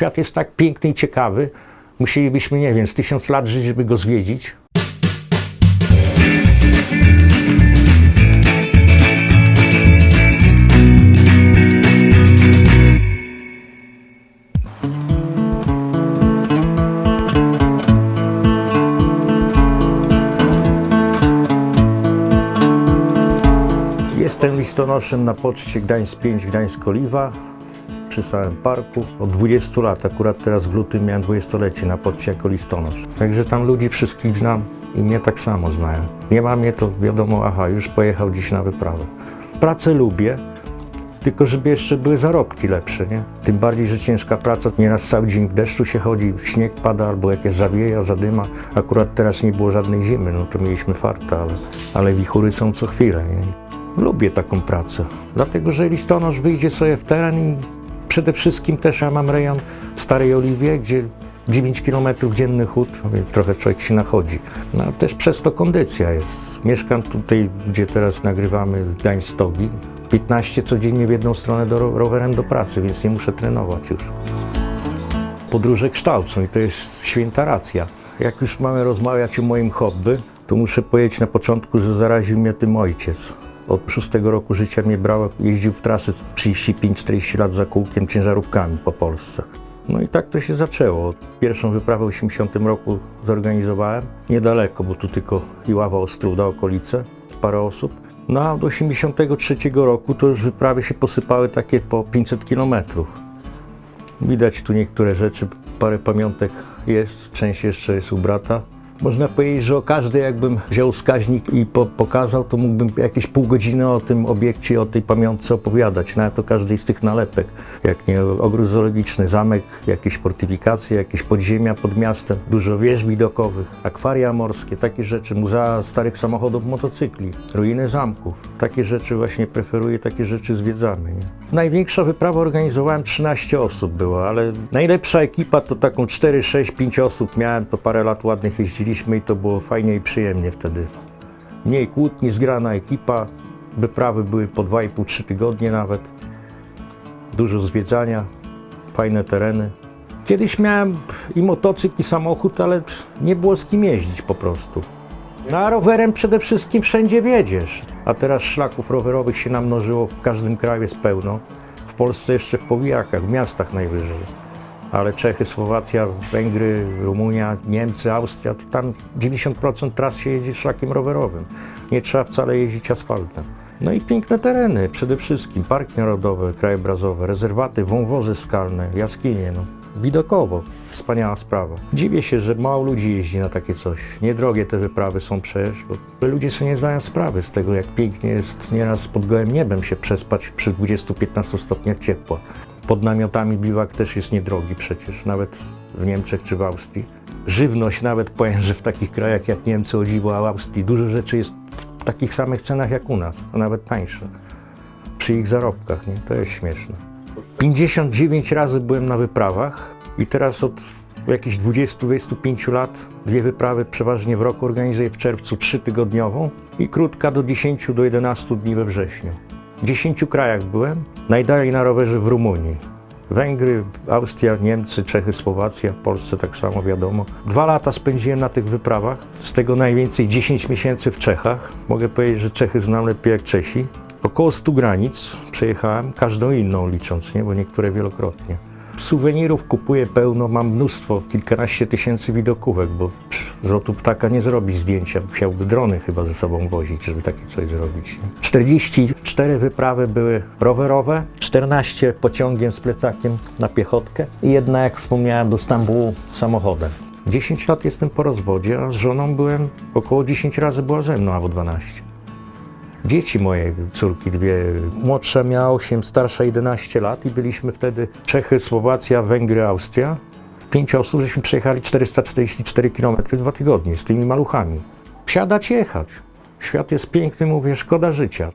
świat jest tak piękny i ciekawy. Musielibyśmy, nie wiem, z tysiąc lat żyć, żeby go zwiedzić. Jestem listonoszem na poczcie Gdańsk 5, Gdańsk Oliwa przy samym parku. Od 20 lat, akurat teraz w lutym miałem 20-lecie na poczcie jako listonosz. Także tam ludzi wszystkich znam i mnie tak samo znają. Nie ma mnie to wiadomo, aha, już pojechał dziś na wyprawę. Pracę lubię, tylko żeby jeszcze były zarobki lepsze, nie? Tym bardziej, że ciężka praca, nieraz cały dzień w deszczu się chodzi, śnieg pada albo jakieś zawieja, zadyma. Akurat teraz nie było żadnej zimy, no to mieliśmy farta, ale, ale wichury są co chwilę, nie? Lubię taką pracę, dlatego że listonosz wyjdzie sobie w teren i przede wszystkim też ja mam rejon w Starej Oliwie, gdzie 9 km dzienny chód, trochę człowiek się nachodzi. No też przez to kondycja jest. Mieszkam tutaj, gdzie teraz nagrywamy w Gdańsk-Stogi. 15 codziennie w jedną stronę do, ro- rowerem do pracy, więc nie muszę trenować już. Podróże kształcą i to jest święta racja. Jak już mamy rozmawiać o moim hobby, to muszę powiedzieć na początku, że zaraził mnie tym ojciec. Od szóstego roku życia mnie brał, jeździł w trasy 35-40 lat za kółkiem ciężarówkami po Polsce. No i tak to się zaczęło. Pierwszą wyprawę w 80 roku zorganizowałem, niedaleko, bo tu tylko Iława, Ostróda, okolice, parę osób. No a od 83 roku to już wyprawy się posypały takie po 500 kilometrów. Widać tu niektóre rzeczy, parę pamiątek jest, część jeszcze jest u brata. Można powiedzieć, że o każdej jakbym wziął wskaźnik i po, pokazał, to mógłbym jakieś pół godziny o tym obiekcie, o tej pamiątce opowiadać, nawet o każdej z tych nalepek. Jak nie ogród zoologiczny, zamek, jakieś fortyfikacje, jakieś podziemia pod miastem, dużo wież widokowych, akwaria morskie, takie rzeczy, muzea starych samochodów, motocykli, ruiny zamków. Takie rzeczy właśnie preferuję, takie rzeczy zwiedzamy. Nie? Największa wyprawa organizowałem 13 osób było, ale najlepsza ekipa to taką 4, 6, 5 osób miałem, to parę lat ładnych jeździliśmy i to było fajnie i przyjemnie wtedy. Mniej kłótni, zgrana ekipa, wyprawy były po 2,5-3 tygodnie nawet, dużo zwiedzania, fajne tereny. Kiedyś miałem i motocykl, i samochód, ale nie było z kim jeździć po prostu. No a rowerem przede wszystkim wszędzie wiedziesz. A teraz szlaków rowerowych się namnożyło, w każdym kraju jest pełno. W Polsce jeszcze w powijakach, w miastach najwyżej. Ale Czechy, Słowacja, Węgry, Rumunia, Niemcy, Austria, to tam 90% tras się jeździ szlakiem rowerowym. Nie trzeba wcale jeździć asfaltem. No i piękne tereny, przede wszystkim parki narodowe, krajobrazowe, rezerwaty, wąwozy skalne, jaskinie. No. Widokowo, wspaniała sprawa. Dziwię się, że mało ludzi jeździ na takie coś. Niedrogie te wyprawy są przecież, bo ludzie sobie nie zdają sprawy z tego, jak pięknie jest nieraz pod gołym niebem się przespać przy 20-15 stopniach ciepła. Pod namiotami biwak też jest niedrogi przecież, nawet w Niemczech czy w Austrii. Żywność nawet powiem, że w takich krajach jak Niemcy, o dziwo, a w Austrii dużo rzeczy jest w takich samych cenach jak u nas, a nawet tańsze. Przy ich zarobkach, nie? To jest śmieszne. 59 razy byłem na wyprawach i teraz od jakichś 20-25 lat dwie wyprawy przeważnie w roku organizuję w czerwcu trzytygodniową i krótka do 10 do 11 dni we wrześniu. W 10 krajach byłem, najdalej na rowerze w Rumunii. Węgry, Austria, Niemcy, Czechy, Słowacja, w Polsce tak samo wiadomo. Dwa lata spędziłem na tych wyprawach, z tego najwięcej 10 miesięcy w Czechach. Mogę powiedzieć, że Czechy znam lepiej jak Czesi. Około 100 granic przejechałem, każdą inną licząc, nie? bo niektóre wielokrotnie. Suwenirów kupuję pełno, mam mnóstwo, kilkanaście tysięcy widokówek, bo z lotu ptaka nie zrobić zdjęcia, musiałby drony chyba ze sobą wozić, żeby takie coś zrobić. Nie? 44 wyprawy były rowerowe, 14 pociągiem z plecakiem na piechotkę i jedna, jak wspomniałem, do Stambułu samochodem. 10 lat jestem po rozwodzie, a z żoną byłem około 10 razy była ze mną, albo 12. Dzieci mojej córki, dwie, młodsza miała 8, starsza 11 lat i byliśmy wtedy Czechy, Słowacja, Węgry, Austria. Pięć osób, żeśmy przejechali 444 km w dwa tygodnie z tymi maluchami. Wsiadać, jechać. Świat jest piękny, mówię, szkoda życia.